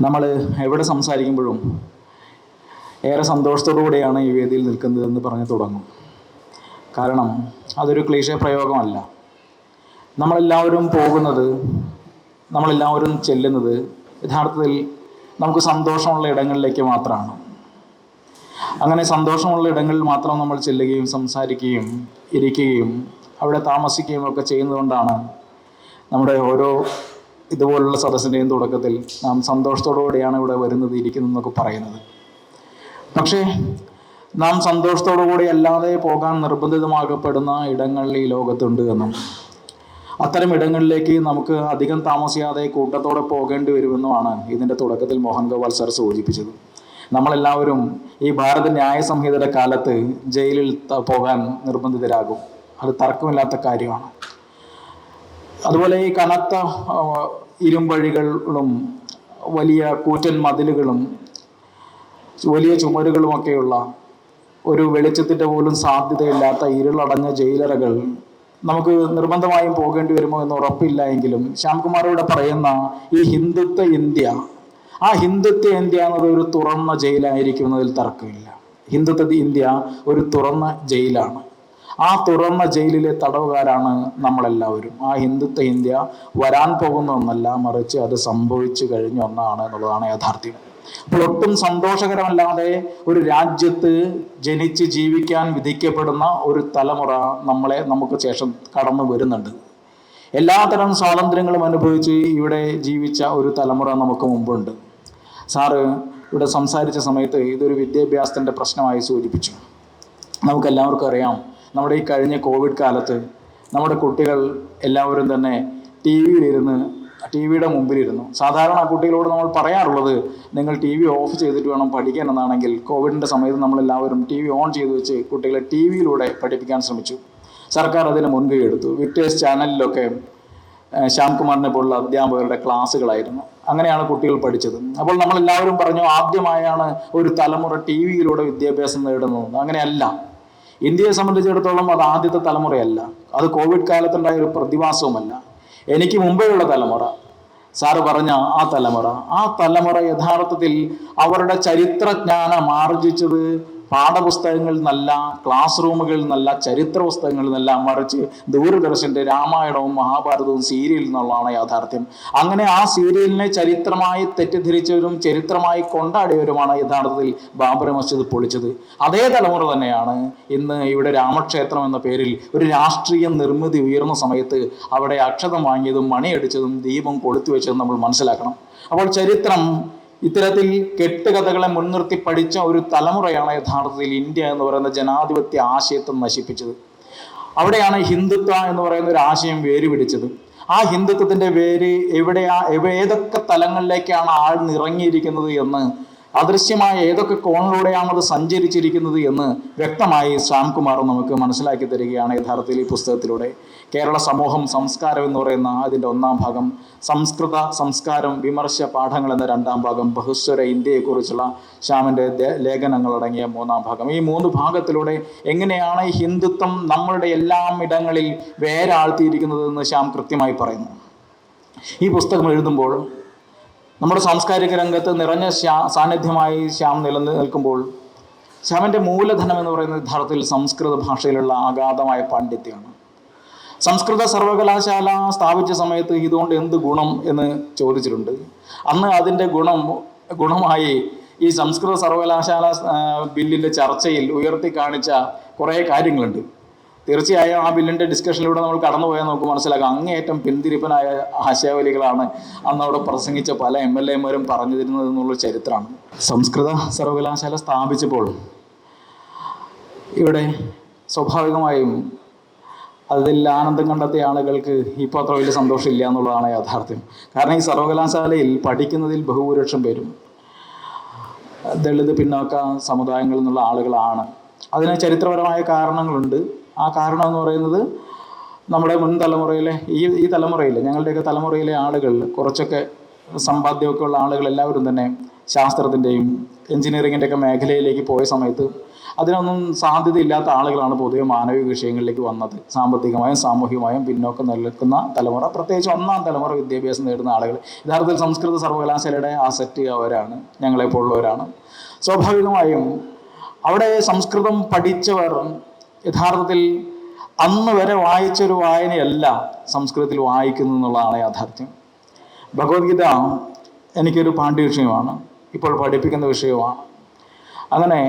നമ്മൾ എവിടെ സംസാരിക്കുമ്പോഴും ഏറെ സന്തോഷത്തോടു കൂടിയാണ് ഈ വേദിയിൽ നിൽക്കുന്നതെന്ന് പറഞ്ഞ് തുടങ്ങും. കാരണം അതൊരു ക്ലീശ പ്രയോഗമല്ല. നമ്മളെല്ലാവരും പോകുന്നത് നമ്മളെല്ലാവരും ചെല്ലുന്നത് യഥാർത്ഥത്തിൽ നമുക്ക് സന്തോഷമുള്ള ഇടങ്ങളിലേക്ക് മാത്രമാണ്. അങ്ങനെ സന്തോഷമുള്ള ഇടങ്ങളിൽ മാത്രം നമ്മൾ ചെല്ലുകയും സംസാരിക്കുകയും ഇരിക്കുകയും അവിടെ താമസിക്കുകയും ഒക്കെ ചെയ്യുന്നതുകൊണ്ടാണ് നമ്മുടെ ഓരോ ഇതുപോലുള്ള സദസ്സിന്റെയും തുടക്കത്തിൽ നാം സന്തോഷത്തോടു കൂടിയാണ് ഇവിടെ വരുന്നത് ഇരിക്കുന്നത് എന്നൊക്കെ പറയുന്നത്. പക്ഷേ നാം സന്തോഷത്തോടു കൂടി അല്ലാതെ പോകാൻ നിർബന്ധിതമാക്കപ്പെടുന്ന ഇടങ്ങൾ ഈ ലോകത്തുണ്ട് എന്നും അത്തരം ഇടങ്ങളിലേക്ക് നമുക്ക് അധികം താമസിയാതെ കൂട്ടത്തോടെ പോകേണ്ടി വരുമെന്നുമാണ് ഇതിന്റെ തുടക്കത്തിൽ മോഹൻ ഗോപാൽ സർ സൂചിപ്പിച്ചത്. നമ്മളെല്ലാവരും ഈ ഭാരത ന്യായ സംഹിതയുടെ കാലത്ത് ജയിലിൽ പോകാൻ നിർബന്ധിതരാകും. അത് തർക്കമില്ലാത്ത കാര്യമാണ്. അതുപോലെ ഈ കനത്ത ഇരുമ്പഴികളും വലിയ കൂറ്റൻ മതിലുകളും വലിയ ചുമരുകളുമൊക്കെയുള്ള ഒരു വെളിച്ചത്തിന്റെ പോലും സാധ്യതയില്ലാത്ത ഇരുളടഞ്ഞ ജയിലറകൾ നമുക്ക് നിർബന്ധമായും പോകേണ്ടി വരുമോ എന്ന് ഉറപ്പില്ല എങ്കിലും ശ്യാംകുമാർ ഇവിടെ പറയുന്ന ഈ ഹിന്ദുത്വ ഇന്ത്യ ആ ഹിന്ദുത്വ ഇന്ത്യ എന്നത് ഒരു തുറന്ന ജയിലായിരിക്കുന്നതിൽ തർക്കമില്ല. ഹിന്ദുത്വ ഇന്ത്യ ഒരു തുറന്ന ജയിലാണ്. ആ തുറന്ന ജയിലിലെ തടവുകാരാണ് നമ്മളെല്ലാവരും. ആ ഹിന്ദുത്വ ഇന്ത്യ വരാൻ പോകുന്ന ഒന്നല്ല മറിച്ച് അത് സംഭവിച്ചു കഴിഞ്ഞ ഒന്നാണ് എന്നുള്ളതാണ് യാഥാർത്ഥ്യം. അപ്പോൾ ഒട്ടും സന്തോഷകരമല്ലാതെ ഒരു രാജ്യത്ത് ജനിച്ച് ജീവിക്കാൻ വിധിക്കപ്പെടുന്ന ഒരു തലമുറ നമ്മളെ നമുക്ക് ശേഷം കടന്നു വരുന്നുണ്ട്. എല്ലാത്തരം സ്വാതന്ത്ര്യങ്ങളും അനുഭവിച്ച് ഇവിടെ ജീവിച്ച ഒരു തലമുറ നമുക്ക് മുമ്പുണ്ട്. സാറ് ഇവിടെ സംസാരിച്ച സമയത്ത് ഇതൊരു വിദ്യാഭ്യാസത്തിന്റെ പ്രശ്നമായി സൂചിപ്പിച്ചു. നമുക്കെല്ലാവർക്കും അറിയാം നമ്മുടെ ഈ കഴിഞ്ഞ കോവിഡ് കാലത്ത് നമ്മുടെ കുട്ടികൾ എല്ലാവരും തന്നെ ടി വിയിലിരുന്ന് ടി വിയുടെ മുമ്പിലിരുന്നു. സാധാരണ കുട്ടികളോട് നമ്മൾ പറയാറുള്ളത് നിങ്ങൾ ടി വി ഓഫ് ചെയ്തിട്ട് വേണം പഠിക്കാൻ എന്നാണെങ്കിൽ കോവിഡിന്റെ സമയത്ത് നമ്മളെല്ലാവരും ടി വി ഓൺ ചെയ്ത് വെച്ച് കുട്ടികളെ ടി വിയിലൂടെ പഠിപ്പിക്കാൻ ശ്രമിച്ചു. സർക്കാർ അതിന് മുൻകൈ എടുത്തു. വിക്ടേഴ്സ് ചാനലിലൊക്കെ ശ്യാംകുമാറിനെ പോലുള്ള അധ്യാപകരുടെ ക്ലാസ്സുകളായിരുന്നു. അങ്ങനെയാണ് കുട്ടികൾ പഠിച്ചത്. അപ്പോൾ നമ്മളെല്ലാവരും പറഞ്ഞു ആദ്യമായാണ് ഒരു തലമുറ ടി വിയിലൂടെ വിദ്യാഭ്യാസം നേടുന്നത്. അങ്ങനെയല്ല. ഇന്ത്യയെ സംബന്ധിച്ചിടത്തോളം അത് ആദ്യത്തെ തലമുറയല്ല. അത് കോവിഡ് കാലത്തുണ്ടായ ഒരു പ്രതിഭാസവുമല്ല. എനിക്ക് മുമ്പേയുള്ള തലമുറ സാറ് പറഞ്ഞ ആ തലമുറ ആ തലമുറ യഥാർത്ഥത്തിൽ അവരുടെ ചരിത്രജ്ഞാനം ആർജിച്ചത് പാഠപുസ്തകങ്ങളിൽ നല്ല ക്ലാസ് റൂമുകളിൽ നിന്നല്ല ചരിത്ര പുസ്തകങ്ങളിൽ നിന്നല്ല മറിച്ച് ദൂരദർശന്റെ രാമായണവും മഹാഭാരതവും സീരിയലിൽ നിന്നുള്ളതാണ് യാഥാർത്ഥ്യം. അങ്ങനെ ആ സീരിയലിനെ ചരിത്രമായി തെറ്റിദ്ധരിച്ചവരും ചരിത്രമായി കൊണ്ടാടിയവരുമാണ് യഥാർത്ഥത്തിൽ ബാബറി മസ്ജിദ് പൊളിച്ചത്. അതേ തലമുറ തന്നെയാണ് ഇന്ന് ഇവിടെ രാമക്ഷേത്രം എന്ന പേരിൽ ഒരു രാഷ്ട്രീയ നിർമ്മിതി ഉയർന്ന സമയത്ത് അവിടെ അക്ഷതം വാങ്ങിയതും മണിയടിച്ചതും ദീപം കൊളുത്തി വെച്ചതും നമ്മൾ മനസ്സിലാക്കണം. അപ്പോൾ ചരിത്രം ഇത്തരത്തിൽ കെട്ടുകഥകളെ മുൻനിർത്തി പഠിച്ച ഒരു തലമുറയാണ് യഥാർത്ഥത്തിൽ ഇന്ത്യ എന്ന് പറയുന്ന ജനാധിപത്യ ആശയത്തെ നശിപ്പിച്ചത്. അവിടെയാണ് ഹിന്ദുത്വ എന്ന് പറയുന്ന ഒരു ആശയം വേര് പിടിച്ചത് ആ ഹിന്ദുത്വത്തിന്റെ വേര് എവിടെയാ ഏതൊക്കെ തലങ്ങളിലേക്കാണ് ആഴ്ന്നിറങ്ങിയിരിക്കുന്നത് എന്ന് അദൃശ്യമായ ഏതൊക്കെ കോണിലൂടെയാണ് അത് സഞ്ചരിച്ചിരിക്കുന്നത് എന്ന് വ്യക്തമായി ശ്യാംകുമാർ നമുക്ക് മനസ്സിലാക്കി തരികയാണ് യഥാർത്ഥത്തിൽ ഈ പുസ്തകത്തിലൂടെ. കേരള സമൂഹം സംസ്കാരം എന്ന് പറയുന്ന അതിന്റെ ഒന്നാം ഭാഗം സംസ്കൃത സംസ്കാരം വിമർശ പാഠങ്ങൾ എന്ന രണ്ടാം ഭാഗം ബഹുസ്വര ഇന്ത്യയെക്കുറിച്ചുള്ള ശ്യാമിന്റെ ലേഖനങ്ങളടങ്ങിയ മൂന്നാം ഭാഗം. ഈ മൂന്ന് ഭാഗത്തിലൂടെ എങ്ങനെയാണ് ഈ ഹിന്ദുത്വം നമ്മളുടെ എല്ലാം ഇടങ്ങളിൽ വേരാഴ്ത്തിയിരിക്കുന്നതെന്ന് ശ്യാം കൃത്യമായി പറയുന്നു. ഈ പുസ്തകം എഴുതുമ്പോൾ നമ്മുടെ സാംസ്കാരിക രംഗത്ത് നിറഞ്ഞ ശ്യാ സാന്നിധ്യമായി ശ്യാം നിലനിൽക്കുമ്പോൾ ശ്യാമിന്റെ മൂലധനം എന്ന് പറയുന്നത് യഥാർത്ഥത്തിൽ സംസ്കൃത ഭാഷയിലുള്ള അഗാധമായ പാണ്ഡിത്യമാണ്. സംസ്കൃത സർവകലാശാല സ്ഥാപിച്ച സമയത്ത് ഇതുകൊണ്ട് എന്ത് ഗുണം എന്ന് ചോദിച്ചിട്ടുണ്ട്. അന്ന് അതിന്റെ ഗുണം ഗുണമായി ഈ സംസ്കൃത സർവകലാശാല ബില്ലിന്റെ ചർച്ചയിൽ ഉയർത്തി കാണിച്ച കുറേ കാര്യങ്ങളുണ്ട്. തീർച്ചയായും ആ ബില്ലിന്റെ ഡിസ്കഷനിലൂടെ നമ്മൾ കടന്നുപോയാൽ നമുക്ക് മനസ്സിലാക്കാം. അങ്ങേയറ്റം പിന്തിരിപ്പനായ ആശയവലികളാണ് അന്ന് അവിടെ പ്രസംഗിച്ച പല എം എൽ എമാരും പറഞ്ഞു തരുന്നത് എന്നുള്ള ചരിത്രമാണ് സംസ്കൃത സർവകലാശാല സ്ഥാപിച്ചപ്പോൾ ഇവിടെ സ്വാഭാവികമായും അതിൽ ആനന്ദം കണ്ടെത്തിയ ആളുകൾക്ക് ഇപ്പോൾ അത്ര വലിയ സന്തോഷമില്ല എന്നുള്ളതാണ് യാഥാർത്ഥ്യം. കാരണം ഈ സർവകലാശാലയിൽ പഠിക്കുന്നതിൽ ബഹുഭൂരിപക്ഷം പേരും ദളിത് പിന്നോക്ക സമുദായങ്ങളിൽ നിന്നുള്ള ആളുകളാണ്. അതിന് ചരിത്രപരമായ കാരണങ്ങളുണ്ട്. ആ കാരണം എന്ന് പറയുന്നത് നമ്മുടെ മുൻ തലമുറയിലെ ഈ ഈ തലമുറയിലെ ഞങ്ങളുടെയൊക്കെ തലമുറയിലെ ആളുകൾ കുറച്ചൊക്കെ സമ്പാദ്യമൊക്കെ ഉള്ള ആളുകൾ എല്ലാവരും തന്നെ ശാസ്ത്രത്തിന്റെയും എൻജിനീയറിങ്ങിന്റെ ഒക്കെ മേഖലയിലേക്ക് പോയ സമയത്ത് അതിനൊന്നും സാധ്യതയില്ലാത്ത ആളുകളാണ് പൊതുവെ മാനവിക വിഷയങ്ങളിലേക്ക് വന്നത്. സാമ്പത്തികമായും സാമൂഹികമായും പിന്നോക്കം നിൽക്കുന്ന തലമുറ പ്രത്യേകിച്ച് ഒന്നാം തലമുറ വിദ്യാഭ്യാസം നേടുന്ന ആളുകൾ. യഥാർത്ഥത്തിൽ സംസ്കൃത സർവകലാശാലയുടെ ആസറ്റ് അവരാണ് ഞങ്ങളെപ്പോലുള്ളവരാണ്. സ്വാഭാവികമായും അവിടെ സംസ്കൃതം പഠിച്ചവർ യഥാർത്ഥത്തിൽ അന്ന് വരെ വായിച്ചൊരു വായനയല്ല സംസ്കൃതത്തിൽ വായിക്കുന്നു എന്നുള്ളതാണ് യാഥാർത്ഥ്യം. ഭഗവത്ഗീത എനിക്കൊരു പാണ്ഡ്യ വിഷയമാണ് ഇപ്പോൾ പഠിപ്പിക്കുന്ന വിഷയമാണ്. അങ്ങനെ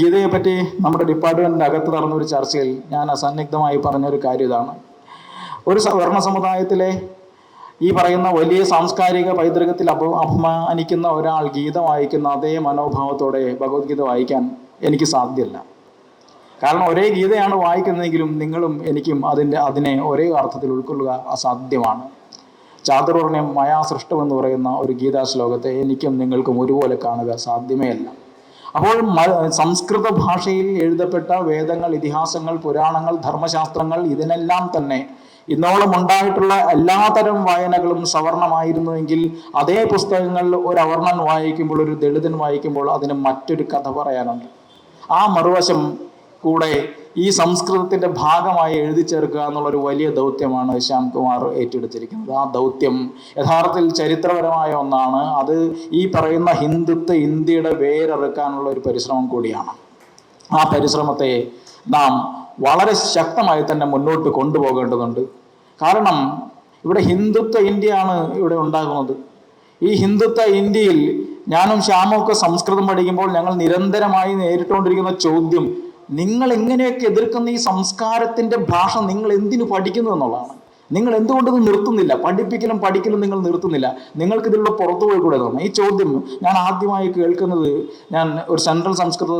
ഗീതയെ പറ്റി നമ്മുടെ ഡിപ്പാർട്ട്മെന്റിന്റെ അകത്ത് നടന്ന ഒരു ചർച്ചയിൽ ഞാൻ അസന്നിഗ്ധമായി പറഞ്ഞൊരു കാര്യം ഇതാണ്. ഒരു സവർണ സമുദായത്തിലെ ഈ പറയുന്ന വലിയ സാംസ്കാരിക പൈതൃകത്തിൽ അപ അഭിമാനിക്കുന്ന ഒരാൾ ഗീത വായിക്കുന്ന അതേ മനോഭാവത്തോടെ ഭഗവത്ഗീത വായിക്കാൻ എനിക്ക് സാധ്യമല്ല കാരണം ഒരേ ഗീതയാണ് വായിക്കുന്നതെങ്കിലും നിങ്ങളും എനിക്കും അതിന്റെ അതിനെ ഒരേ അർത്ഥത്തിൽ ഉൾക്കൊള്ളുക അസാധ്യമാണ്. ചാതുർവർണയം മയാസൃഷ്ടം എന്ന് പറയുന്ന ഒരു ഗീതാ ശ്ലോകത്തെ എനിക്കും നിങ്ങൾക്കും ഒരുപോലെ കാണുക സാധ്യമേ അല്ല അപ്പോൾ സംസ്കൃത ഭാഷയിൽ എഴുതപ്പെട്ട വേദങ്ങൾ ഇതിഹാസങ്ങൾ പുരാണങ്ങൾ ധർമ്മശാസ്ത്രങ്ങൾ ഇതിനെല്ലാം തന്നെ ഇന്നോളം ഉണ്ടായിട്ടുള്ള എല്ലാതരം വായനകളും സവർണമായിരുന്നുവെങ്കിൽ അതേ പുസ്തകങ്ങൾ ഒരു അവർണൻ വായിക്കുമ്പോൾ ഒരു ദളിതൻ വായിക്കുമ്പോൾ അതിന് മറ്റൊരു കഥ പറയാനുണ്ട്. ആ മറുവശം കൂടെ ഈ സംസ്കൃതത്തിന്റെ ഭാഗമായി എഴുതി ചേർക്കുക എന്നുള്ളൊരു വലിയ ദൗത്യമാണ് ശ്യാം കുമാർ ഏറ്റെടുത്തിരിക്കുന്നത്. ആ ദൗത്യം യഥാർത്ഥത്തിൽ ചരിത്രപരമായ ഒന്നാണ്. അത് ഈ പറയുന്ന ഹിന്ദുത്വ ഇന്ത്യയുടെ വേരറുക്കാനുള്ള ഒരു പരിശ്രമം കൂടിയാണ്. ആ പരിശ്രമത്തെ നാം വളരെ ശക്തമായി തന്നെ മുന്നോട്ട് കൊണ്ടുപോകേണ്ടതുണ്ട്. കാരണം ഇവിടെ ഹിന്ദുത്വ ഇന്ത്യയാണ് ഇവിടെ ഉണ്ടാകുന്നത്. ഈ ഹിന്ദുത്വ ഇന്ത്യയിൽ ഞാനും ശ്യാമും ഒക്കെ സംസ്കൃതം പഠിക്കുമ്പോൾ ഞങ്ങൾ നിരന്തരമായി നേരിട്ടുകൊണ്ടിരിക്കുന്ന ചോദ്യം നിങ്ങൾ എങ്ങനെയൊക്കെ എതിർക്കുന്ന ഈ സംസ്കാരത്തിന്റെ ഭാഷ നിങ്ങൾ എന്തിനു പഠിക്കുന്നു എന്നുള്ളതാണ്. നിങ്ങൾ എന്തുകൊണ്ട് നിർത്തുന്നില്ല? പഠിപ്പിക്കലും പഠിക്കലും നിങ്ങൾ നിർത്തുന്നില്ല. നിങ്ങൾക്ക് ഇതിലുള്ള പുറത്തു പോയി കൂടെ തോന്നുന്നു. ഈ ചോദ്യം ഞാൻ ആദ്യമായി കേൾക്കുന്നത് ഞാൻ ഒരു സെൻട്രൽ സംസ്കൃത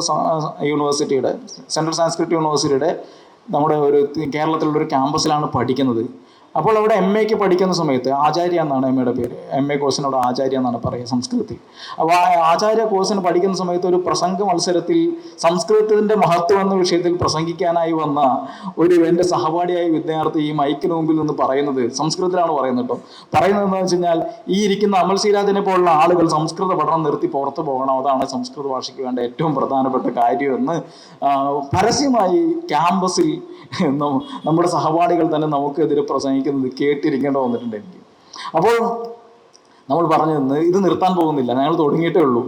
യൂണിവേഴ്സിറ്റിയുടെ സെൻട്രൽ സംസ്കൃത യൂണിവേഴ്സിറ്റിയുടെ നമ്മുടെ ഒരു കേരളത്തിലുള്ള ഒരു ക്യാമ്പസിലാണ് പഠിക്കുന്നത്. അപ്പോൾ അവിടെ എം എക്ക് പഠിക്കുന്ന സമയത്ത് ആചാര്യ എന്നാണ് എം എയുടെ പേര്. എം എ കോഴ്സിനോട് ആചാര്യ എന്നാണ് പറയുക സംസ്കൃതത്തിൽ. അപ്പോൾ ആ ആചാര്യ കോഴ്സിന് പഠിക്കുന്ന സമയത്ത് ഒരു പ്രസംഗ മത്സരത്തിൽ സംസ്കൃതത്തിന്റെ മഹത്വം എന്ന വിഷയത്തിൽ പ്രസംഗിക്കാനായി വന്ന ഒരു എന്റെ സഹപാഠിയായ വിദ്യാർത്ഥി ഈ മൈക്കിന് മുമ്പിൽ നിന്ന് പറയുന്നത് സംസ്കൃതത്തിലാണ് പറയുന്നത് കേട്ടോ. പറയുന്നത് എന്താണെന്ന് വെച്ച് കഴിഞ്ഞാൽ ഈ ഇരിക്കുന്ന അമൽ ശ്രീരാജിനെ പോലുള്ള ആളുകൾ സംസ്കൃത പഠനം നിർത്തി പുറത്തു പോകണം. അതാണ് സംസ്കൃത ഭാഷയ്ക്ക് വേണ്ട ഏറ്റവും പ്രധാനപ്പെട്ട കാര്യമെന്ന് പരസ്യമായി ക്യാമ്പസിൽ നമ്മുടെ സഹപാഠികൾ തന്നെ നമുക്കെതിരെ പ്രസംഗിക്കുന്നത് കേട്ടിരിക്കേണ്ട വന്നിട്ടുണ്ട് എനിക്ക്. അപ്പോൾ നമ്മൾ പറഞ്ഞു നിന്ന് ഇത് നിർത്താൻ പോകുന്നില്ല ഞങ്ങൾ തുടങ്ങിയിട്ടേ ഉള്ളൂ.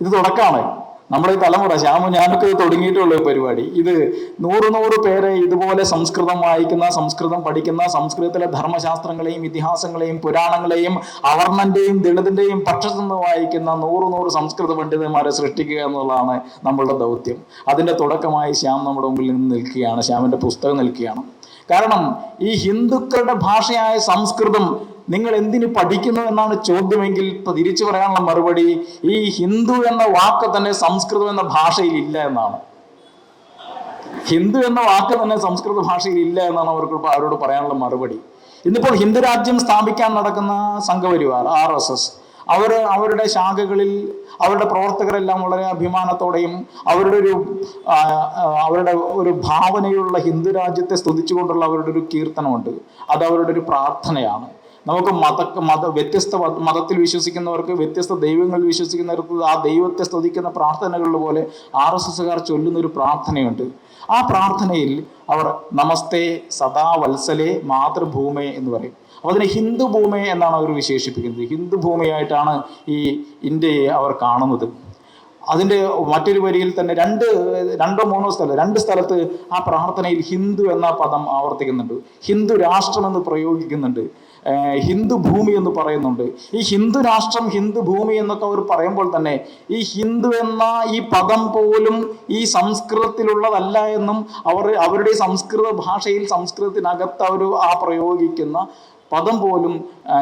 ഇത് തുടക്കമാണ്. നമ്മുടെ ഈ തലമുറ ശ്യാമു ഞാനൊക്കെ ഇത് തുടങ്ങിയിട്ടേ ഉള്ളൂ പരിപാടി. ഇത് നൂറ് നൂറ് പേരെ ഇതുപോലെ സംസ്കൃതം വായിക്കുന്ന സംസ്കൃതം പഠിക്കുന്ന സംസ്കൃതത്തിലെ ധർമ്മശാസ്ത്രങ്ങളെയും ഇതിഹാസങ്ങളെയും പുരാണങ്ങളെയും അവർണന്റെയും ദളിതിന്റെയും പക്ഷത്തു നിന്ന് വായിക്കുന്ന നൂറ് നൂറ് സംസ്കൃത പണ്ഡിതന്മാരെ സൃഷ്ടിക്കുക എന്നുള്ളതാണ് നമ്മളുടെ ദൗത്യം. അതിന്റെ തുടക്കമായി ശ്യാം നമ്മുടെ മുമ്പിൽ നിന്ന് നിൽക്കുകയാണ് ശ്യാമിന്റെ പുസ്തകം നിൽക്കുകയാണ്. കാരണം ഈ ഹിന്ദുക്കളുടെ ഭാഷയായ സംസ്കൃതം നിങ്ങൾ എന്തിനു പഠിക്കുന്നു എന്നാണ് ചോദ്യമെങ്കിൽ ഇപ്പൊ തിരിച്ചു പറയാനുള്ള മറുപടി ഈ ഹിന്ദു എന്ന വാക്ക് തന്നെ സംസ്കൃതം എന്ന ഭാഷയിൽ ഇല്ല എന്നാണ്. ഹിന്ദു എന്ന വാക്ക് തന്നെ സംസ്കൃത ഭാഷയിൽ ഇല്ല എന്നാണ് അവർക്ക് അവരോട് പറയാനുള്ള മറുപടി. ഇന്നിപ്പോൾ ഹിന്ദു രാജ്യം സ്ഥാപിക്കാൻ നടക്കുന്ന സംഘപരിവാർ ആർ എസ് എസ്. അവർ അവരുടെ ശാഖകളിൽ അവരുടെ പ്രവർത്തകരെല്ലാം വളരെ അഭിമാനത്തോടെയും അവരുടെ ഒരു അവരുടെ ഒരു ഭാവനയുള്ള ഹിന്ദു രാജ്യത്തെ സ്തുതിച്ചുകൊണ്ടുള്ള അവരുടെ ഒരു കീർത്തനമുണ്ട്. അത് അവരുടെ ഒരു പ്രാർത്ഥനയാണ്. നമുക്ക് മത മത വ്യത്യസ്ത മതത്തിൽ വിശ്വസിക്കുന്നവർക്ക് വ്യത്യസ്ത ദൈവങ്ങളിൽ വിശ്വസിക്കുന്നവർക്ക് ആ ദൈവത്തെ സ്തുതിക്കുന്ന പ്രാർത്ഥനകളിൽ പോലെ ആർ എസ് എസ്സുകാർ ചൊല്ലുന്ന ഒരു പ്രാർത്ഥനയുണ്ട്. ആ പ്രാർത്ഥനയിൽ അവർ നമസ്തേ സദാ വത്സലേ മാതൃഭൂമേ എന്ന് പറയും. അപ്പോൾ അതിനെ ഹിന്ദു ഭൂമി എന്നാണ് അവർ വിശേഷിപ്പിക്കുന്നത്. ഹിന്ദു ഭൂമിയായിട്ടാണ് ഈ ഇന്ത്യയെ അവർ കാണുന്നത്. അതിന്റെ മറ്റൊരു വരിയിൽ തന്നെ രണ്ട് രണ്ടോ മൂന്നോ സ്ഥലം രണ്ട് സ്ഥലത്ത് ആ പ്രാർത്ഥനയിൽ ഹിന്ദു എന്ന പദം ആവർത്തിക്കുന്നുണ്ട്. ഹിന്ദു രാഷ്ട്രം എന്ന് പ്രയോഗിക്കുന്നുണ്ട്. ഹിന്ദു ഭൂമി എന്ന് പറയുന്നുണ്ട്. ഈ ഹിന്ദു രാഷ്ട്രം ഹിന്ദു ഭൂമി എന്നൊക്കെ അവർ പറയുമ്പോൾ തന്നെ ഈ ഹിന്ദു എന്ന ഈ പദം പോലും ഈ സംസ്കൃതത്തിലുള്ളതല്ല എന്നും അവർ അവരുടെ സംസ്കൃത ഭാഷയിൽ സംസ്കൃതത്തിനകത്ത് അവർ ആ പ്രയോഗിക്കുന്ന പദം പോലും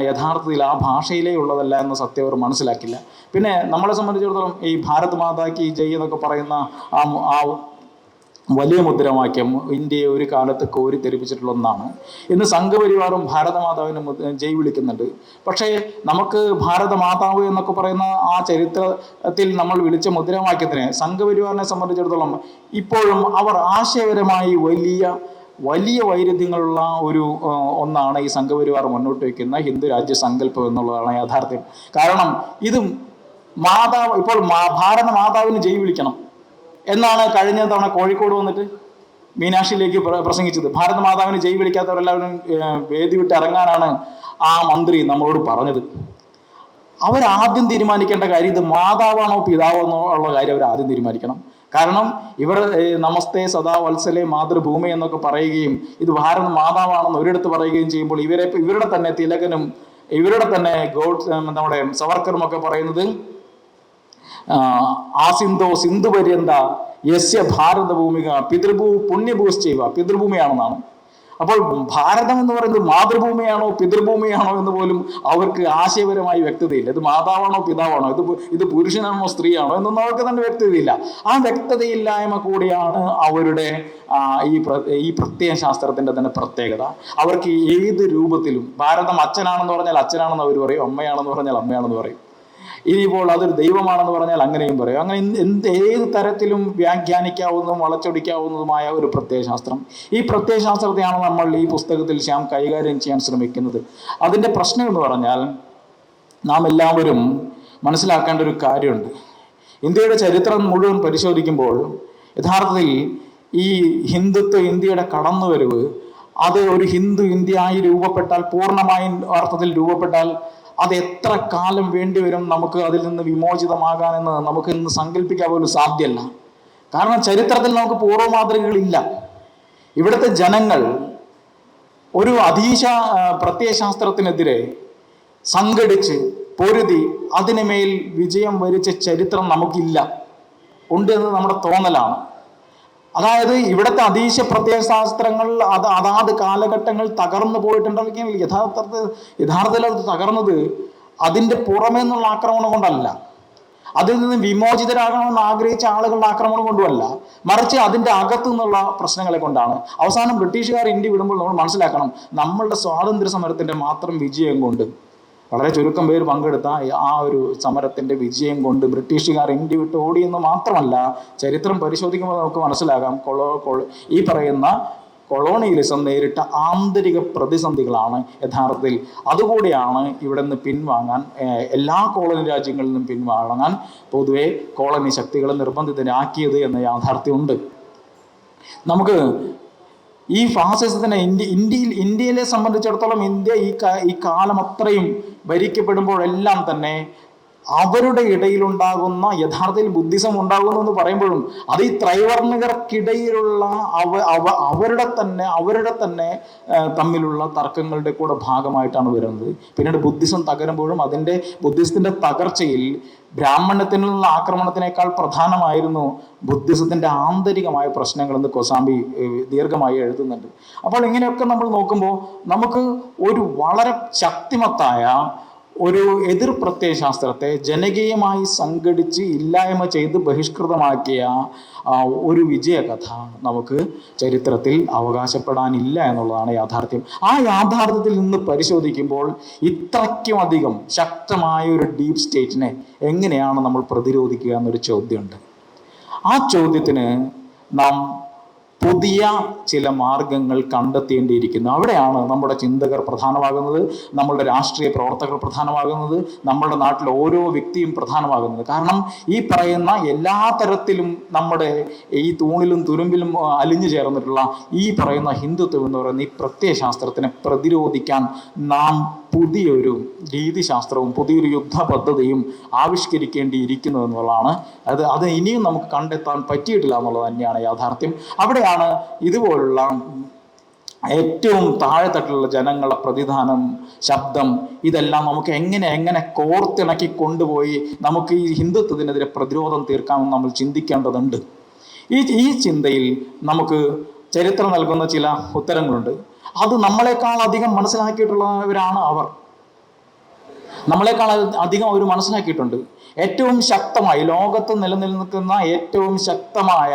യഥാർത്ഥത്തിൽ ആ ഭാഷയിലേ ഉള്ളതല്ല എന്ന സത്യം അവർ മനസ്സിലാക്കില്ല. പിന്നെ നമ്മളെ സംബന്ധിച്ചിടത്തോളം ഈ ഭാരത് മാതാ കി ജയ് എന്നൊക്കെ പറയുന്ന ആ ആ വലിയ മുദ്രാവാക്യം ഇന്ത്യയെ ഒരു കാലത്ത് കോരി തെറിപ്പിച്ചിട്ടുള്ള ഒന്നാണ്. ഇന്ന് സംഘപരിവാറും ഭാരതമാതാവിനെ ജയ് വിളിക്കുന്നുണ്ട്. പക്ഷേ നമുക്ക് ഭാരതമാതാവ് എന്നൊക്കെ പറയുന്ന ആ ചരിത്രത്തിൽ നമ്മൾ വിളിച്ച മുദ്രാവാക്യത്തിന് സംഘപരിവാറിനെ സംബന്ധിച്ചിടത്തോളം ഇപ്പോഴും അവർ ആശയപരമായി വലിയ വലിയ വൈരുദ്ധ്യങ്ങളുള്ള ഒരു ഒന്നാണ് ഈ സംഘപരിവാർ മുന്നോട്ട് വയ്ക്കുന്ന ഹിന്ദു രാജ്യ സങ്കല്പം എന്നുള്ളതാണ് യാഥാർത്ഥ്യം. കാരണം ഇതും മാതാവ് ഇപ്പോൾ ഭാരത മാതാവിന് ജയ് വിളിക്കണം. എന്നാണ് കഴിഞ്ഞ തവണ കോഴിക്കോട് വന്നിട്ട് മീനാക്ഷിയിലേക്ക് പ്ര- പ്രസംഗിച്ചത്. ഭാരത മാതാവിന് ജയ് വിളിക്കാത്തവരെല്ലാവരും വേദി വിട്ട് ഇറങ്ങാനാണ് ആ മന്ത്രി നമ്മളോട് പറഞ്ഞത്. അവരാദ്യം തീരുമാനിക്കേണ്ട കാര്യം ഇത് മാതാവാണോ പിതാവാണോ ഉള്ള കാര്യം അവർ ആദ്യം തീരുമാനിക്കണം. കാരണം ഇവർ നമസ്തേ സദാ വത്സലേ മാതൃഭൂമി എന്നൊക്കെ പറയുകയും ഇത് ഭാരത മാതാവാണെന്ന് ഒരിടത്ത് പറയുകയും ചെയ്യുമ്പോൾ ഇവരെ ഇവരുടെ തന്നെ തിലകനും ഇവരുടെ തന്നെ ഗോഡ് നമ്മുടെ സവർക്കറും ഒക്കെ പറയുന്നത് ആസിന്തോ സിന്ധു പര്യന്ത യസ്യ ഭാരത ഭൂമിക പിതൃഭൂ പുണ്യഭൂശ്ചൈവ. പിതൃഭൂമിയാണെന്നാണ്. അപ്പോൾ ഭാരതം എന്ന് പറയുന്നത് മാതൃഭൂമിയാണോ പിതൃഭൂമിയാണോ എന്ന് പോലും അവർക്ക് ആശയപരമായി വ്യക്തതയില്ല. ഇത് മാതാവാണോ പിതാവാണോ ഇത് ഇത് പുരുഷനാണോ സ്ത്രീയാണോ എന്നൊന്നും അവർക്ക് തന്നെ വ്യക്തതയില്ല. ആ വ്യക്തതയില്ലായ്മ കൂടിയാണ് അവരുടെ ഈ ഈ പ്രത്യയ ശാസ്ത്രത്തിന്റെ തന്നെ പ്രത്യേകത. അവർക്ക് ഏത് രൂപത്തിലും ഭാരതം അച്ഛനാണെന്ന് പറഞ്ഞാൽ അച്ഛനാണെന്ന് അവർ പറയും അമ്മയാണെന്ന് പറഞ്ഞാൽ അമ്മയാണെന്ന് പറയും. ഇനിയിപ്പോൾ അതൊരു ദൈവമാണെന്ന് പറഞ്ഞാൽ അങ്ങനെയും പറയും. അങ്ങനെ എന്ത് ഏത് തരത്തിലും വ്യാഖ്യാനിക്കാവുന്നതും വളച്ചൊടിക്കാവുന്നതുമായ ഒരു പ്രത്യയശാസ്ത്രം. ഈ പ്രത്യയശാസ്ത്രത്തെയാണ് നമ്മൾ ഈ പുസ്തകത്തിൽ ശ്യാം കൈകാര്യം ചെയ്യാൻ ശ്രമിക്കുന്നത്. അതിന്റെ പ്രശ്നം എന്ന് പറഞ്ഞാൽ നാം എല്ലാവരും മനസ്സിലാക്കേണ്ട ഒരു കാര്യമുണ്ട്. ഇന്ത്യയുടെ ചരിത്രം മുഴുവൻ പരിശോധിക്കുമ്പോൾ യഥാർത്ഥത്തിൽ ഈ ഹിന്ദുത്വ ഇന്ത്യയുടെ കടന്നുവരവ് അത് ഒരു ഹിന്ദു ആയി രൂപപ്പെട്ടാൽ പൂർണമായും അർത്ഥത്തിൽ രൂപപ്പെട്ടാൽ അത് എത്ര കാലം വേണ്ടി വരും നമുക്ക് അതിൽ നിന്ന് വിമോചിതമാകാനെന്ന് നമുക്ക് ഇന്ന് സങ്കല്പിക്കാൻ പോലും സാധ്യമല്ല. കാരണം ചരിത്രത്തിൽ നമുക്ക് പൂർവ മാതൃകകളില്ല ഇവിടുത്തെ ജനങ്ങൾ ഒരു അതീശ പ്രത്യയശാസ്ത്രത്തിനെതിരെ സംഘടിച്ച് പൊരുതി അതിനുമേൽ വിജയം വരിച്ച ചരിത്രം നമുക്കില്ല. ഉണ്ട് എന്ന് നമ്മുടെ തോന്നലാണ്. അതായത് ഇവിടുത്തെ അതീശ പ്രത്യയശാസ്ത്രങ്ങൾ അത് അതാത് കാലഘട്ടങ്ങൾ തകർന്നു പോയിട്ടുണ്ടെങ്കിൽ യഥാർത്ഥത്തിൽ യഥാർത്ഥത്തിൽ അത് തകർന്നത് അതിന്റെ പുറമേ നിന്നുള്ള ആക്രമണം കൊണ്ടല്ല. അതിൽ നിന്ന് വിമോചിതരാകണമെന്ന് ആഗ്രഹിച്ച ആളുകളുടെ ആക്രമണം കൊണ്ടുമല്ല. മറിച്ച് അതിന്റെ അകത്തു നിന്നുള്ള പ്രശ്നങ്ങളെ കൊണ്ടാണ്. അവസാനം ബ്രിട്ടീഷുകാർ ഇന്ത്യ വിടുമ്പോൾ നമ്മൾ മനസ്സിലാക്കണം നമ്മളുടെ സ്വാതന്ത്ര്യ സമരത്തിന്റെ മാത്രം വിജയം കൊണ്ട് വളരെ ചുരുക്കം പേര് പങ്കെടുത്ത ആ ഒരു സമരത്തിന്റെ വിജയം കൊണ്ട് ബ്രിട്ടീഷുകാർ ഇന്ത്യ വിട്ട് ഓടിയെന്ന് മാത്രമല്ല ചരിത്രം പരിശോധിക്കുമ്പോൾ നമുക്ക് മനസ്സിലാകാം കൊളോ ഈ പറയുന്ന കൊളോണിയലിസം നേരിട്ട ആന്തരിക പ്രതിസന്ധികളാണ് യഥാർത്ഥത്തിൽ. അതുകൂടിയാണ് ഇവിടെ നിന്ന് പിൻവാങ്ങാൻ എല്ലാ കോളനി രാജ്യങ്ങളിൽ നിന്നും പിൻവാങ്ങാൻ പൊതുവെ കോളനി ശക്തികളെ നിർബന്ധിതരാക്കിയത് എന്ന യാഥാർത്ഥ്യമുണ്ട്. നമുക്ക് ഈ ഫാസിസത്തിനെ ഇന്ത്യ ഇന്ത്യയിൽ ഇന്ത്യയിലെ സംബന്ധിച്ചിടത്തോളം ഇന്ത്യ ഈ ഈ കാലം അത്രയും ഭരിക്കപ്പെടുമ്പോഴെല്ലാം തന്നെ അവരുടെ ഇടയിലുണ്ടാകുന്ന യഥാർത്ഥത്തിൽ ബുദ്ധിസം ഉണ്ടാകുന്നു എന്ന് പറയുമ്പോഴും അത് ഈ ത്രൈവർണികർക്കിടയിലുള്ള അവ അവ അവരുടെ തന്നെ അവരുടെ തന്നെ തമ്മിലുള്ള തർക്കങ്ങളുടെ കൂടെ ഭാഗമായിട്ടാണ് വരുന്നത്. പിന്നീട് ബുദ്ധിസം തകരുമ്പോഴും അതിന്റെ ബുദ്ധിസത്തിന്റെ തകർച്ചയിൽ ബ്രാഹ്മണത്തിനുള്ള ആക്രമണത്തിനേക്കാൾ പ്രധാനമായിരുന്നു ബുദ്ധിസത്തിന്റെ ആന്തരികമായ പ്രശ്നങ്ങൾ എന്ന് കൊസാമ്പി ദീർഘമായി എഴുതുന്നുണ്ട്. അപ്പോൾ ഇങ്ങനെയൊക്കെ നമ്മൾ നോക്കുമ്പോൾ നമുക്ക് ഒരു വളരെ ശക്തിമത്തായ ഒരു എതിർ പ്രത്യയശാസ്ത്രത്തെ ജനകീയമായി സംഘടിച്ച് ഇല്ലായ്മ ചെയ്ത് ബഹിഷ്കൃതമാക്കിയ ഒരു വിജയകഥ നമുക്ക് ചരിത്രത്തിൽ അവകാശപ്പെടാനില്ല എന്നുള്ളതാണ് യാഥാർത്ഥ്യം. ആ യാഥാർത്ഥ്യത്തിൽ നിന്ന് പരിശോധിക്കുമ്പോൾ ഇത്രയ്ക്കും അധികം ശക്തമായ ഒരു ഡീപ് സ്റ്റേറ്റിനെ എങ്ങനെയാണ് നമ്മൾ പ്രതിരോധിക്കുക എന്നൊരു ചോദ്യമുണ്ട്. ആ ചോദ്യത്തിന് നാം പുതിയ ചില മാർഗങ്ങൾ കണ്ടെത്തേണ്ടിയിരിക്കുന്നു. അവിടെയാണ് നമ്മുടെ ചിന്തകർ പ്രധാനമാകുന്നത് നമ്മളുടെ രാഷ്ട്രീയ പ്രവർത്തകർ പ്രധാനമാകുന്നത് നമ്മുടെ നാട്ടിലെ ഓരോ വ്യക്തിയും പ്രധാനമാകുന്നത്. കാരണം ഈ പറയുന്ന എല്ലാ തരത്തിലും നമ്മുടെ ഈ തൂണിലും തുരുമ്പിലും അലിഞ്ഞു ചേർന്നിട്ടുള്ള ഈ പറയുന്ന ഹിന്ദുത്വം എന്ന് പറയുന്ന ഈ പ്രത്യയശാസ്ത്രത്തിനെ പ്രതിരോധിക്കാൻ നാം പുതിയൊരു രീതിശാസ്ത്രവും പുതിയൊരു യുദ്ധ പദ്ധതിയും ആവിഷ്കരിക്കേണ്ടിയിരിക്കുന്നു എന്നുള്ളതാണ് അത് അത് ഇനിയും നമുക്ക് കണ്ടെത്താൻ പറ്റിയിട്ടില്ല എന്നുള്ളത് തന്നെയാണ് യാഥാർത്ഥ്യം. അവിടെയാണ് ഇതുപോലുള്ള ഏറ്റവും താഴെത്തട്ടിലുള്ള ജനങ്ങളുടെ പ്രതിധാനം ശബ്ദം ഇതെല്ലാം നമുക്ക് എങ്ങനെ എങ്ങനെ കോർത്തിണക്കി കൊണ്ടുപോയി നമുക്ക് ഈ ഹിന്ദുത്വത്തിനെതിരെ പ്രതിരോധം തീർക്കാമെന്ന് നമ്മൾ ചിന്തിക്കേണ്ടതുണ്ട്. ഈ ഈ ചിന്തയിൽ നമുക്ക് ചരിത്രം നൽകുന്ന ചില ഉത്തരങ്ങളുണ്ട്. അത് നമ്മളെക്കാൾ അധികം മനസ്സിലാക്കിയിട്ടുള്ളവരാണ് അവർ. നമ്മളെക്കാൾ അധികം അവർ മനസ്സിലാക്കിയിട്ടുണ്ട്. ഏറ്റവും ശക്തമായി ലോകത്ത് നിലനിൽക്കുന്ന ഏറ്റവും ശക്തമായ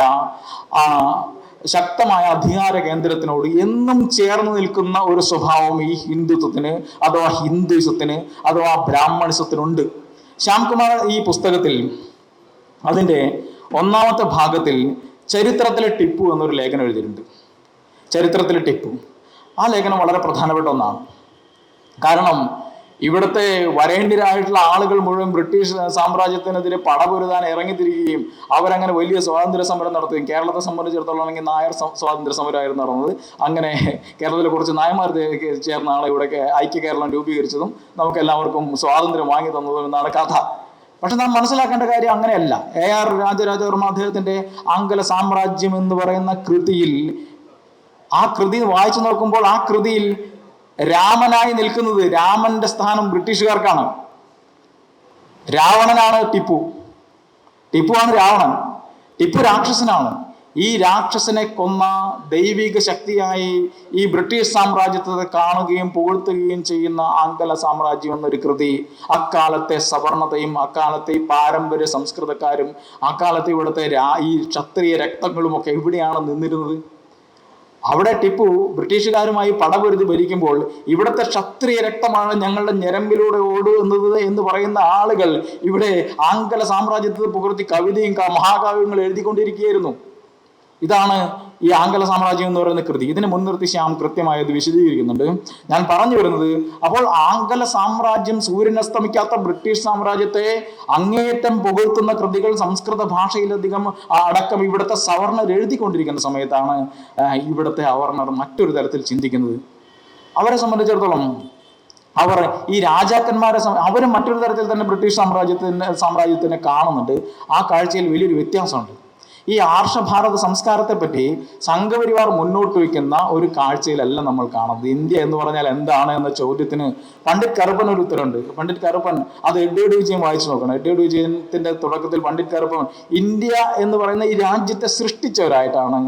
ശക്തമായ അധികാര കേന്ദ്രത്തിനോട് എന്നും ചേർന്ന് നിൽക്കുന്ന ഒരു സ്വഭാവം ഈ ഹിന്ദുത്വത്തിന് അഥവാ ഹിന്ദുയിസത്തിന് അഥവാ ബ്രാഹ്മണിസത്തിനുണ്ട്. ശ്യാംകുമാർ ഈ പുസ്തകത്തിൽ അതിന്റെ ഒന്നാമത്തെ ഭാഗത്തിൽ ചരിത്രത്തിലെ ടിപ്പു എന്നൊരു ലേഖനം എഴുതിയിട്ടുണ്ട്. ചരിത്രത്തിലെ ടിപ്പു. ആ ലേഖനം വളരെ പ്രധാനപ്പെട്ട ഒന്നാണ്. കാരണം ഇവിടുത്തെ വരേണ്യരായിട്ടുള്ള ആളുകൾ മുഴുവൻ ബ്രിട്ടീഷ് സാമ്രാജ്യത്തിനെതിരെ പടപൊരുതാൻ ഇറങ്ങിത്തിരിക്കുകയും അവരങ്ങനെ വലിയ സ്വാതന്ത്ര്യ സമരം നടത്തുകയും കേരളത്തെ സംബന്ധിച്ചിടത്തോളം ആണെങ്കിൽ നായർ സ്വാതന്ത്ര്യ സമരമായിരുന്നു നടന്നത്. അങ്ങനെ കേരളത്തിലെ കുറച്ച് നായന്മാർ ചേർന്ന ചേർന്നാണ് ഇവിടെ ഐക്യ കേരളം രൂപീകരിച്ചതും നമുക്ക് എല്ലാവർക്കും സ്വാതന്ത്ര്യം വാങ്ങി തന്നതും എന്നാണ് കഥ. പക്ഷെ നാം മനസ്സിലാക്കേണ്ട കാര്യം അങ്ങനെയല്ല. എ ആർ രാജരാജവർമ്മ അദ്ദേഹത്തിന്റെ ആംഗല സാമ്രാജ്യം എന്ന് പറയുന്ന കൃതിയിൽ ആ കൃതി വായിച്ചു നോക്കുമ്പോൾ ആ കൃതിയിൽ രാമനായി നിൽക്കുന്നത് രാമന്റെ സ്ഥാനം ബ്രിട്ടീഷുകാർക്കാണ്. രാവണനാണ് ടിപ്പു. ടിപ്പു ആണ് രാവണൻ. ടിപ്പു രാക്ഷസനാണ്. ഈ രാക്ഷസനെ കൊന്ന ദൈവിക ശക്തിയായി ഈ ബ്രിട്ടീഷ് സാമ്രാജ്യത്തെ കാണുകയും പുകഴ്ത്തുകയും ചെയ്യുന്ന ആംഗല സാമ്രാജ്യം എന്നൊരു കൃതി അക്കാലത്തെ സവർണതയും അക്കാലത്തെ പാരമ്പര്യ സംസ്കൃതക്കാരും അക്കാലത്തെ ഇവിടുത്തെ ഈ ക്ഷത്രിയ രക്തങ്ങളുമൊക്കെ എവിടെയാണ് നിന്നിരുന്നത്? അവിടെ ടിപ്പു ബ്രിട്ടീഷുകാരുമായി പടപൊരുതി ഭരിക്കുമ്പോൾ ഇവിടുത്തെ ക്ഷത്രിയ രക്തമാണ് ഞങ്ങളുടെ ഞരമ്പിലൂടെ ഓടുന്നത് എന്ന് പറയുന്ന ആളുകൾ ഇവിടെ ആംഗല സാമ്രാജ്യത്തെ പുകഴ്ത്തി കവിതയും മഹാകാവ്യങ്ങൾ എഴുതിക്കൊണ്ടിരിക്കുകയായിരുന്നു. ഇതാണ് ഈ ആംഗല സാമ്രാജ്യം എന്ന് പറയുന്ന കൃതി. ഇതിനെ മുൻനിർത്തി ശ്യാം കൃത്യമായി ഇത് വിശദീകരിക്കുന്നുണ്ട്. ഞാൻ പറഞ്ഞു വരുന്നത് അപ്പോൾ ആംഗല സാമ്രാജ്യം സൂര്യൻ അസ്തമിക്കാത്ത ബ്രിട്ടീഷ് സാമ്രാജ്യത്തെ അങ്ങേയറ്റം പുകഴ്ത്തുന്ന കൃതികൾ സംസ്കൃത ഭാഷയിലധികം അടക്കം ഇവിടുത്തെ സവർണർ എഴുതിക്കൊണ്ടിരിക്കുന്ന സമയത്താണ് ഇവിടുത്തെ അവർണർ മറ്റൊരു തരത്തിൽ ചിന്തിക്കുന്നത്. അവരെ സംബന്ധിച്ചിടത്തോളം അവർ ഈ രാജാക്കന്മാരെ അവരും മറ്റൊരു തരത്തിൽ തന്നെ ബ്രിട്ടീഷ് സാമ്രാജ്യത്തിന് സാമ്രാജ്യത്തിനെ കാണുന്നുണ്ട്. ആ കാഴ്ചയിൽ വലിയൊരു വ്യത്യാസമുണ്ട്. ഈ ആർഷഭാരത സംസ്കാരത്തെ പറ്റി സംഘപരിവാർ മുന്നോട്ട് വയ്ക്കുന്ന ഒരു കാഴ്ചയിലല്ല നമ്മൾ കാണുന്നത്. ഇന്ത്യ എന്ന് പറഞ്ഞാൽ എന്താണ് എന്ന ചോദ്യത്തിന് പണ്ഡിറ്റ് കറുപ്പൻ ഒരു ഉത്തരമുണ്ട്. പണ്ഡിറ്റ് കറുപ്പൻ അത് എഡ്വേർഡ് വിജയം വായിച്ചു നോക്കണം. എഡ്വേർഡ് വിജയത്തിന്റെ തുടക്കത്തിൽ പണ്ഡിറ്റ് കറുപ്പൻ ഇന്ത്യ എന്ന് പറയുന്ന ഈ രാജ്യത്തെ സൃഷ്ടിച്ചവരായിട്ടാണ്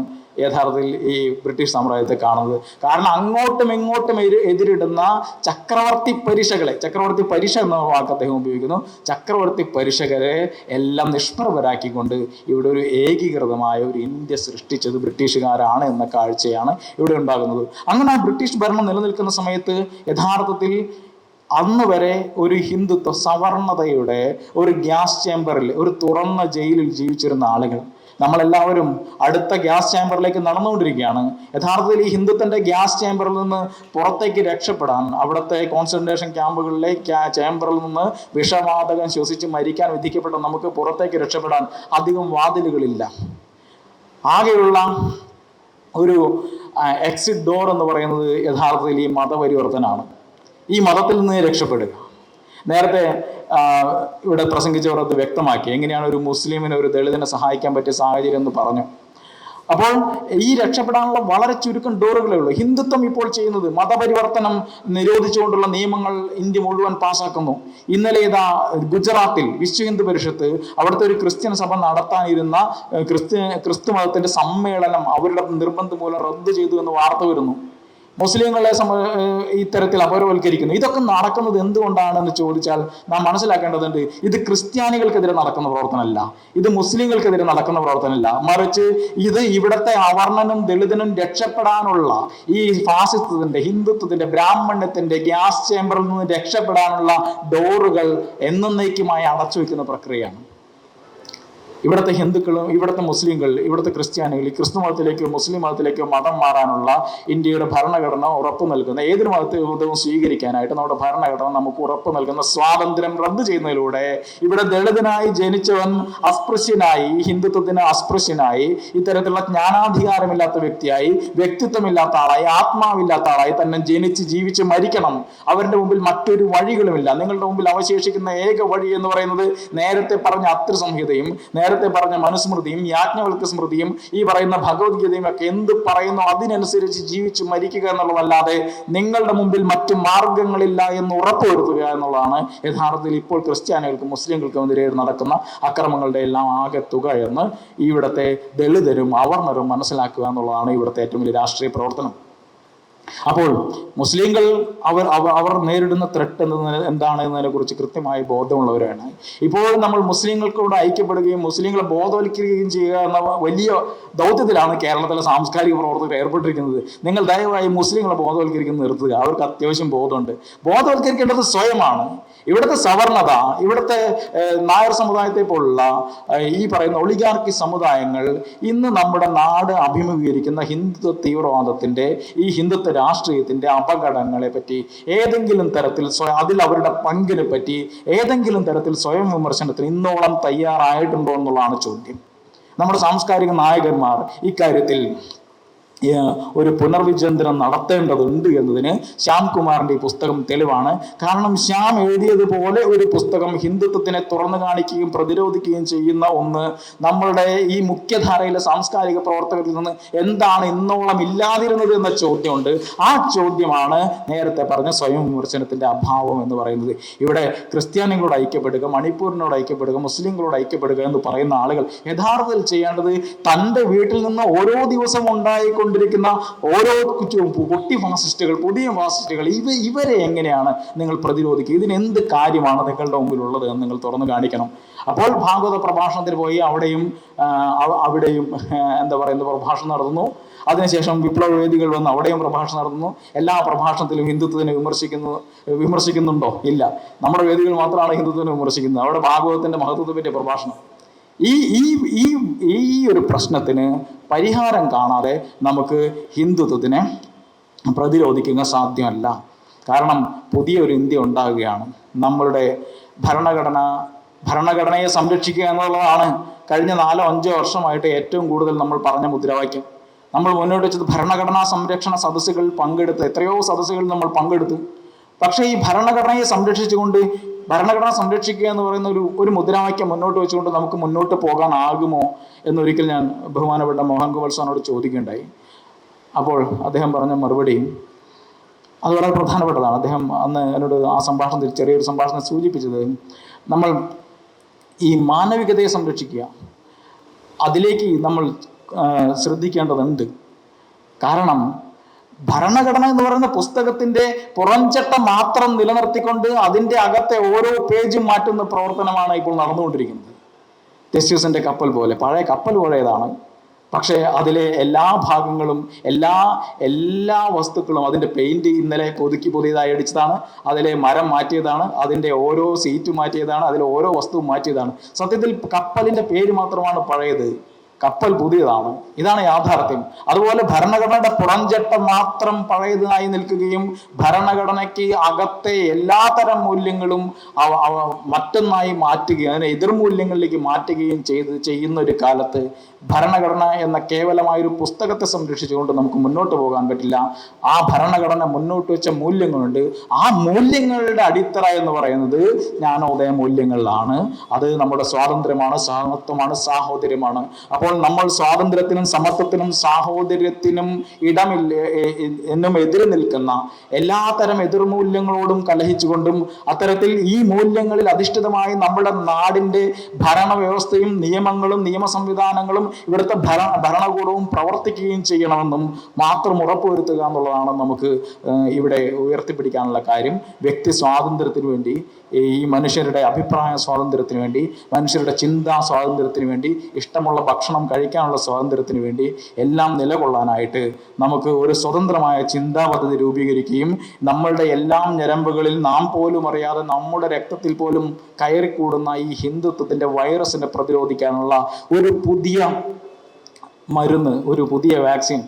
യഥാർത്ഥത്തിൽ ഈ ബ്രിട്ടീഷ് സാമ്രാജ്യത്തെ കാണുന്നത്. കാരണം അങ്ങോട്ടും ഇങ്ങോട്ടും എതിരിടുന്ന ചക്രവർത്തി പരിഷകളെ ചക്രവർത്തി പരിഷ എന്ന വാക്ക് അദ്ദേഹം ഉപയോഗിക്കുന്നു. ചക്രവർത്തി പരീക്ഷകരെ എല്ലാം നിഷ്പ്രഭരാക്കിക്കൊണ്ട് ഇവിടെ ഒരു ഏകീകൃതമായ ഒരു ഇന്ത്യ സൃഷ്ടിച്ചത് ബ്രിട്ടീഷുകാരാണ് എന്ന കാഴ്ചയാണ് ഇവിടെ ഉണ്ടാകുന്നത്. അങ്ങനെ ആ ബ്രിട്ടീഷ് ഭരണം നിലനിൽക്കുന്ന സമയത്ത് യഥാർത്ഥത്തിൽ അന്ന് വരെ ഒരു ഹിന്ദുത്വ സവർണതയുടെ ഒരു ഗ്യാസ് ചേംബറിൽ ഒരു തുറന്ന ജയിലിൽ ജീവിച്ചിരുന്ന ആളുകൾ നമ്മളെല്ലാവരും അടുത്ത ഗ്യാസ് ചേംബറിലേക്ക് നടന്നുകൊണ്ടിരിക്കുകയാണ്. യഥാർത്ഥത്തിൽ ഈ ഹിന്ദുത്വന്റെ ഗ്യാസ് ചേംബറിൽ നിന്ന് പുറത്തേക്ക് രക്ഷപ്പെടാൻ അവിടുത്തെ കോൺസെൻട്രേഷൻ ക്യാമ്പുകളിലെ ക്യാ- ചേംബറിൽ നിന്ന് വിഷവാതകം ശ്വസിച്ച് മരിക്കാൻ വിധിക്കപ്പെട്ട നമുക്ക് പുറത്തേക്ക് രക്ഷപ്പെടാൻ അധികം വാതിലുകളില്ല. ആകെയുള്ള ഒരു എക്സിറ്റ് ഡോർ എന്ന് പറയുന്നത് യഥാർത്ഥത്തിൽ ഈ മതപരിവർത്തനമാണ് ഈ മതത്തിൽ നിന്ന് രക്ഷപ്പെടുക. നേരത്തെ ഇവിടെ പ്രസംഗിച്ചവർ അത് വ്യക്തമാക്കി. എങ്ങനെയാണ് ഒരു മുസ്ലിമിനെ ഒരു ദളിതിനെ സഹായിക്കാൻ പറ്റിയ സാഹചര്യം എന്ന് പറഞ്ഞു. അപ്പോൾ ഈ രക്ഷപ്പെടാനുള്ള വളരെ ചുരുക്കം ഡോറുകളേ ഉള്ളൂ. ഹിന്ദുത്വം ഇപ്പോൾ ചെയ്യുന്നത് മതപരിവർത്തനം നിരോധിച്ചുകൊണ്ടുള്ള നിയമങ്ങൾ ഇന്ത്യ മുഴുവൻ പാസ്സാക്കുന്നു ഇന്നലെ ഇതാ ഗുജറാത്തിൽ വിശ്വ ഹിന്ദു പരിഷത്ത് അവിടുത്തെ ഒരു ക്രിസ്ത്യൻ സഭ നടത്താനിരുന്ന ക്രിസ്ത്യ ക്രിസ്തു മതത്തിന്റെ സമ്മേളനം അവരുടെ നിർബന്ധം മൂലം റദ്ദ് ചെയ്തു എന്ന് വാർത്ത വരുന്നു. മുസ്ലിങ്ങളെ സമ ഇത്തരത്തിൽ അപരവൽക്കരിക്കുന്നു ഇതൊക്കെ നടക്കുന്നത് എന്തുകൊണ്ടാണെന്ന് ചോദിച്ചാൽ നാം മനസ്സിലാക്കേണ്ടതുണ്ട് ഇത് ക്രിസ്ത്യാനികൾക്കെതിരെ നടക്കുന്ന പ്രവർത്തനമല്ല. ഇത് മുസ്ലിങ്ങൾക്കെതിരെ നടക്കുന്ന പ്രവർത്തനമല്ല. മറിച്ച് ഇത് ഇവിടുത്തെ അവർണനും ദളിതനും രക്ഷപ്പെടാനുള്ള ഈ ഫാസിസത്തിന്റെ ഹിന്ദുത്വത്തിന്റെ ബ്രാഹ്മണ്യത്തിന്റെ ഗ്യാസ് ചേംബറിൽ നിന്ന് രക്ഷപ്പെടാനുള്ള ഡോറുകൾ എന്നേക്കുമായി അടച്ചു വെക്കുന്ന പ്രക്രിയയാണ്. ഇവിടുത്തെ ഹിന്ദുക്കളും ഇവിടുത്തെ മുസ്ലിങ്ങൾ ഇവിടുത്തെ ക്രിസ്ത്യാനികൾ ഈ ക്രിസ്തു മതത്തിലേക്കോ മുസ്ലിം മതത്തിലേക്കോ മതം മാറാനുള്ള ഇന്ത്യയുടെ ഭരണഘടന ഉറപ്പ് നൽകുന്ന ഏതൊരു മതവും സ്വീകരിക്കാനായിട്ട് നമ്മുടെ ഭരണഘടന നമുക്ക് ഉറപ്പ് നൽകുന്ന സ്വാതന്ത്ര്യം റദ്ദു ചെയ്യുന്നതിലൂടെ ഇവിടെ ദളിതനായി ജനിച്ചവൻ അസ്പൃശ്യനായി ഹിന്ദുത്വത്തിന് അസ്പൃശ്യനായി ഇത്തരത്തിലുള്ള ജ്ഞാനാധികാരമില്ലാത്ത വ്യക്തിയായി വ്യക്തിത്വമില്ലാത്ത ആളായി ആത്മാവില്ലാത്ത ആളായി തന്നെ ജനിച്ച് ജീവിച്ച് മരിക്കണം. അവരുടെ മുമ്പിൽ മറ്റൊരു വഴികളുമില്ല. നിങ്ങളുടെ മുമ്പിൽ അവശേഷിക്കുന്ന ഏക വഴി എന്ന് പറയുന്നത് നേരത്തെ പറഞ്ഞ അത്ര സംഹിതയും നേരത്തെ പറഞ്ഞ മനുസ്മൃതിയും യാജ്ഞവൽക്ക സ്മൃതിയും ഈ പറയുന്ന ഭഗവത്ഗീതയും ഒക്കെ എന്ത് പറയുന്നു അതിനനുസരിച്ച് ജീവിച്ച് മരിക്കുക എന്നുള്ളതല്ലാതെ നിങ്ങളുടെ മുമ്പിൽ മറ്റു മാർഗങ്ങളില്ല എന്ന് ഉറപ്പുവരുത്തുക എന്നുള്ളതാണ്. യഥാർത്ഥത്തിൽ ഇപ്പോൾ ക്രിസ്ത്യാനികൾക്കും മുസ്ലിങ്ങൾക്കും എതിരെ നടക്കുന്ന അക്രമങ്ങളുടെ എല്ലാം ആകെ തുക എന്ന് ഇവിടുത്തെ ദളിതരും അവർണരും മനസ്സിലാക്കുക എന്നുള്ളതാണ് ഇവിടുത്തെ ഏറ്റവും വലിയ രാഷ്ട്രീയ പ്രവർത്തനം. അപ്പോൾ മുസ്ലിങ്ങൾ അവർ അവർ നേരിടുന്ന ത്രെട്ട് എന്നത് എന്താണ് എന്നതിനെ കുറിച്ച് കൃത്യമായി ബോധമുള്ളവരാണ്. ഇപ്പോൾ നമ്മൾ മുസ്ലിങ്ങൾക്കൂടെ ഐക്യപ്പെടുകയും മുസ്ലിങ്ങളെ ബോധവൽക്കരിക്കുകയും ചെയ്യുക എന്ന വലിയ ദൗത്യത്തിലാണ് കേരളത്തിലെ സാംസ്കാരിക പ്രവർത്തകർ ഏർപ്പെട്ടിരിക്കുന്നത്. നിങ്ങൾ ദയവായി മുസ്ലിങ്ങളെ ബോധവൽക്കരിക്കുന്നത് നിർത്തുക. അവർക്ക് അത്യാവശ്യം ബോധമുണ്ട്. ബോധവൽക്കരിക്കേണ്ടത് സ്വയമാണ്. ഇവിടുത്തെ സവർണത ഇവിടുത്തെ നായർ സമുദായത്തെ പോലുള്ള ഈ പറയുന്ന ഒളിഗാർക്കി സമുദായങ്ങൾ ഇന്ന് നമ്മുടെ നാട് അഭിമുഖീകരിക്കുന്ന ഹിന്ദുത്വ തീവ്രവാദത്തിന്റെ ഈ ഹിന്ദുത്വ രാഷ്ട്രീയത്തിന്റെ അപകടങ്ങളെ പറ്റി ഏതെങ്കിലും തരത്തിൽ സ്വയം അതിൽ അവരുടെ പങ്കിനെ പറ്റി ഏതെങ്കിലും തരത്തിൽ സ്വയം വിമർശനത്തിന് ഇന്നോളം തയ്യാറായിട്ടുണ്ടോ എന്നുള്ളതാണ് ചോദ്യം. നമ്മുടെ സാംസ്കാരിക നായകന്മാർ ഇക്കാര്യത്തിൽ ഒരു പുനർവിചിന്തനം നടത്തേണ്ടതുണ്ട് എന്നതിന് ശ്യാം കുമാറിന്റെ ഈ പുസ്തകം തെളിവാണ്. കാരണം ശ്യാം എഴുതിയതുപോലെ ഒരു പുസ്തകം ഹിന്ദുത്വത്തിനെ തുറന്നു കാണിക്കുകയും പ്രതിരോധിക്കുകയും ചെയ്യുന്ന ഒന്ന് നമ്മളുടെ ഈ മുഖ്യധാരയിലെ സാംസ്കാരിക പ്രവർത്തകരിൽ നിന്ന് എന്താണ് ഇന്നോളം ഇല്ലാതിരുന്നത് എന്ന ചോദ്യമുണ്ട്. ആ ചോദ്യമാണ് നേരത്തെ പറഞ്ഞ സ്വയം വിമർശനത്തിന്റെ അഭാവം എന്ന് പറയുന്നത്. ഇവിടെ ക്രിസ്ത്യാനികളോട് ഐക്യപ്പെടുക മണിപ്പൂരിനോട് ഐക്യപ്പെടുക മുസ്ലിങ്ങളോട് ഐക്യപ്പെടുക എന്ന് പറയുന്ന ആളുകൾ യഥാർത്ഥത്തിൽ ചെയ്യേണ്ടത് തന്റെ വീട്ടിൽ നിന്ന് ഓരോ ദിവസം ഉണ്ടായിക്കൊണ്ടിരിക്കുന്ന ഓരോ കുറ്റവും പൊട്ടി ഫാസിസ്റ്റുകൾ പുതിയ ഫാസിസ്റ്റുകൾ ഇവ ഇവരെ എങ്ങനെയാണ് നിങ്ങൾ പ്രതിരോധിക്കുക? ഇതിന് എന്ത് കാര്യമാണ് നിങ്ങളുടെ മുമ്പിലുള്ളത് എന്ന് നിങ്ങൾ തുറന്നു കാണിക്കണം. അപ്പോൾ ഭാഗവത പ്രഭാഷണത്തിന് പോയി അവിടെയും അവിടെയും എന്താ പറയുന്നത് പ്രഭാഷണം നടത്തുന്നു. അതിനുശേഷം വിപ്ലവ വേദികൾ വന്ന് അവിടെയും പ്രഭാഷണം നടത്തുന്നു. എല്ലാ പ്രഭാഷണത്തിലും ഹിന്ദുത്വത്തിനെ വിമർശിക്കുന്നു വിമർശിക്കുന്നുണ്ടോ? ഇല്ല. നമ്മുടെ വേദികൾ മാത്രമാണ് ഹിന്ദുത്വത്തിനെ വിമർശിക്കുന്നത്. അവിടെ ഭാഗവതത്തിന്റെ മഹത്വത്തെ പറ്റിയ പ്രഭാഷണം. ഈ ഈ ഈ ഈ ഒരു പ്രശ്നത്തിന് പരിഹാരം കാണാതെ നമുക്ക് ഹിന്ദുത്വത്തിനെ പ്രതിരോധിക്കുക സാധ്യമല്ല. കാരണം പുതിയൊരു ഇന്ത്യ ഉണ്ടാകുകയാണ്. നമ്മളുടെ ഭരണഘടന ഭരണഘടനയെ സംരക്ഷിക്കുക എന്നുള്ളതാണ് കഴിഞ്ഞ നാലോ അഞ്ചോ വർഷമായിട്ട് ഏറ്റവും കൂടുതൽ നമ്മൾ പറഞ്ഞ മുദ്രാവാക്യം. നമ്മൾ മുന്നോട്ട് വെച്ചത് ഭരണഘടനാ സംരക്ഷണ സദസ്സുകളിൽ പങ്കെടുത്ത് എത്രയോ സദസ്സുകളിൽ നമ്മൾ പങ്കെടുത്തു. പക്ഷേ ഈ ഭരണഘടനയെ സംരക്ഷിച്ചുകൊണ്ട് ഭരണഘടന സംരക്ഷിക്കുക എന്ന് പറയുന്ന ഒരു ഒരു മുദ്രാവാക്യം മുന്നോട്ട് വെച്ചുകൊണ്ട് നമുക്ക് മുന്നോട്ട് പോകാനാകുമോ എന്നൊരിക്കൽ ഞാൻ ബഹുമാനപ്പെട്ട മോഹൻ ഗോപാൽ സാറിനോട് ചോദിക്കുകയുണ്ടായി. അപ്പോൾ അദ്ദേഹം പറഞ്ഞ മറുപടി അത് വളരെ പ്രധാനപ്പെട്ടതാണ്. അദ്ദേഹം അന്ന് എന്നോട് ആ സംഭാഷണത്തിൽ ചെറിയൊരു സംഭാഷണം സൂചിപ്പിച്ചത് നമ്മൾ ഈ മാനവികതയെ സംരക്ഷിക്കുക. അതിലേക്ക് നമ്മൾ ശ്രദ്ധിക്കേണ്ടതുണ്ട്. കാരണം ഭരണഘടന എന്ന് പറയുന്ന പുസ്തകത്തിന്റെ പുറംചട്ട മാത്രം നിലനിർത്തിക്കൊണ്ട് അതിന്റെ അകത്തെ ഓരോ പേജും മാറ്റുന്ന പ്രവർത്തനമാണ് ഇപ്പോൾ നടന്നുകൊണ്ടിരിക്കുന്നത്. ടെസ്റ്റ്യൂസിന്റെ കപ്പൽ പോലെ. പഴയ കപ്പൽ പഴയതാണ് പക്ഷേ അതിലെ എല്ലാ ഭാഗങ്ങളും എല്ലാ എല്ലാ വസ്തുക്കളും അതിന്റെ പെയിന്റ് ഇന്നലെ പുതുക്കി പുതിയതായി അടിച്ചതാണ്. അതിലെ മരം മാറ്റിയതാണ്. അതിന്റെ ഓരോ സീറ്റ് മാറ്റിയതാണ്. അതിലെ ഓരോ വസ്തുവും മാറ്റിയതാണ്. സത്യത്തിൽ കപ്പലിന്റെ പേര് മാത്രമാണ് പഴയത്. കപ്പൽ പുതിയതാണ്. ഇതാണ് യാഥാർത്ഥ്യം. അതുപോലെ ഭരണഘടനയുടെ പുറംചട്ടം മാത്രം പഴയതായി നിൽക്കുകയും ഭരണഘടനയ്ക്ക് അകത്തെ എല്ലാതരം മൂല്യങ്ങളും മറ്റൊന്നായി മാറ്റുകയും അതിനെ എതിർമൂല്യങ്ങളിലേക്ക് മാറ്റുകയും ചെയ്ത് ചെയ്യുന്ന ഒരു കാലത്ത് ഭരണഘടന എന്ന കേവലമായ ഒരു പുസ്തകത്തെ സംരക്ഷിച്ചുകൊണ്ട് നമുക്ക് മുന്നോട്ട് പോകാൻ പറ്റില്ല. ആ ഭരണഘടന മുന്നോട്ട് വെച്ച മൂല്യങ്ങളുണ്ട്. ആ മൂല്യങ്ങളുടെ അടിത്തറ എന്ന് പറയുന്നത് ജ്ഞാനോദയ മൂല്യങ്ങളിലാണ്. അത് നമ്മുടെ സ്വാതന്ത്ര്യമാണ് സമത്വമാണ് സാഹോദര്യമാണ്. അപ്പോൾ നമ്മൾ സ്വാതന്ത്ര്യത്തിനും സമത്വത്തിനും സാഹോദര്യത്തിനും ഇടമില്ല എന്നും എതിര് നിൽക്കുന്ന എല്ലാത്തരം എതിർമൂല്യങ്ങളോടും കലഹിച്ചുകൊണ്ടും അത്തരത്തിൽ ഈ മൂല്യങ്ങളിൽ അധിഷ്ഠിതമായി നമ്മുടെ നാടിന്റെ ഭരണവ്യവസ്ഥയും നിയമങ്ങളും നിയമ സംവിധാനങ്ങളും ഇവിടുത്തെ ഭര ഭരണകൂടവും പ്രവർത്തിക്കുകയും ചെയ്യണമെന്നും മാത്രം ഉറപ്പുവരുത്തുക എന്നുള്ളതാണ് നമുക്ക് ഇവിടെ ഉയർത്തിപ്പിടിക്കാനുള്ള കാര്യം. വ്യക്തി സ്വാതന്ത്ര്യത്തിന് വേണ്ടി ഈ മനുഷ്യരുടെ അഭിപ്രായ സ്വാതന്ത്ര്യത്തിന് വേണ്ടി മനുഷ്യരുടെ ചിന്താ സ്വാതന്ത്ര്യത്തിന് വേണ്ടി ഇഷ്ടമുള്ള ഭക്ഷണം കഴിക്കാനുള്ള സ്വാതന്ത്ര്യത്തിന് വേണ്ടി എല്ലാം നിലകൊള്ളാനായിട്ട് നമുക്ക് ഒരു സ്വതന്ത്രമായ ചിന്താ പദ്ധതി രൂപീകരിക്കുകയും നമ്മളുടെ എല്ലാം ഞരമ്പുകളിൽ നാം പോലും അറിയാതെ നമ്മുടെ രക്തത്തിൽ പോലും കയറിക്കൂടുന്ന ഈ ഹിന്ദുത്വത്തിന്റെ വൈറസിനെ പ്രതിരോധിക്കാനുള്ള ഒരു പുതിയ മരുന്ന് ഒരു പുതിയ വാക്സിൻ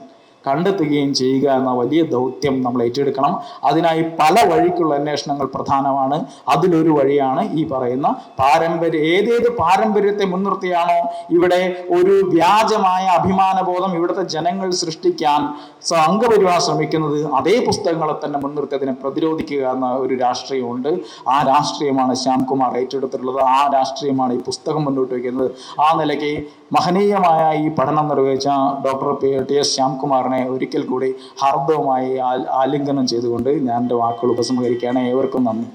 കണ്ടെത്തുകയും ചെയ്യുക എന്ന വലിയ ദൗത്യം നമ്മൾ ഏറ്റെടുക്കണം. അതിനായി പല വഴിക്കുള്ള അന്വേഷണങ്ങൾ പ്രധാനമാണ്. അതിലൊരു വഴിയാണ് ഈ പറയുന്ന പാരമ്പര്യ ഏതേത് പാരമ്പര്യത്തെ മുൻനിർത്തിയാണോ ഇവിടെ ഒരു വ്യാജമായ അഭിമാനബോധം ഇവിടുത്തെ ജനങ്ങൾ സൃഷ്ടിക്കാൻ സംഘപരിവാർ ശ്രമിക്കുന്നത് അതേ പുസ്തകങ്ങളെ തന്നെ മുൻനിർത്തി അതിനെ പ്രതിരോധിക്കുക എന്ന ഒരു രാഷ്ട്രീയമുണ്ട്. ആ രാഷ്ട്രീയമാണ് ശ്യാംകുമാർ ഏറ്റെടുത്തിട്ടുള്ളത്. ആ രാഷ്ട്രീയമാണ് ഈ പുസ്തകം മുന്നോട്ട് വയ്ക്കുന്നത്. ആ നിലയ്ക്ക് മഹനീയമായ ഈ പഠനം നിർവഹിച്ച ഡോക്ടർ പി ടി എസ് ശ്യാംകുമാറിനെ ഒരിക്കൽ കൂടി ഹാർദവുമായി ആലിംഗനം ചെയ്തുകൊണ്ട് ഞാൻ എന്റെ വാക്കുകൾ ഉപസംഹരിക്കുകയാണ്. ഏവർക്കും നന്ദി.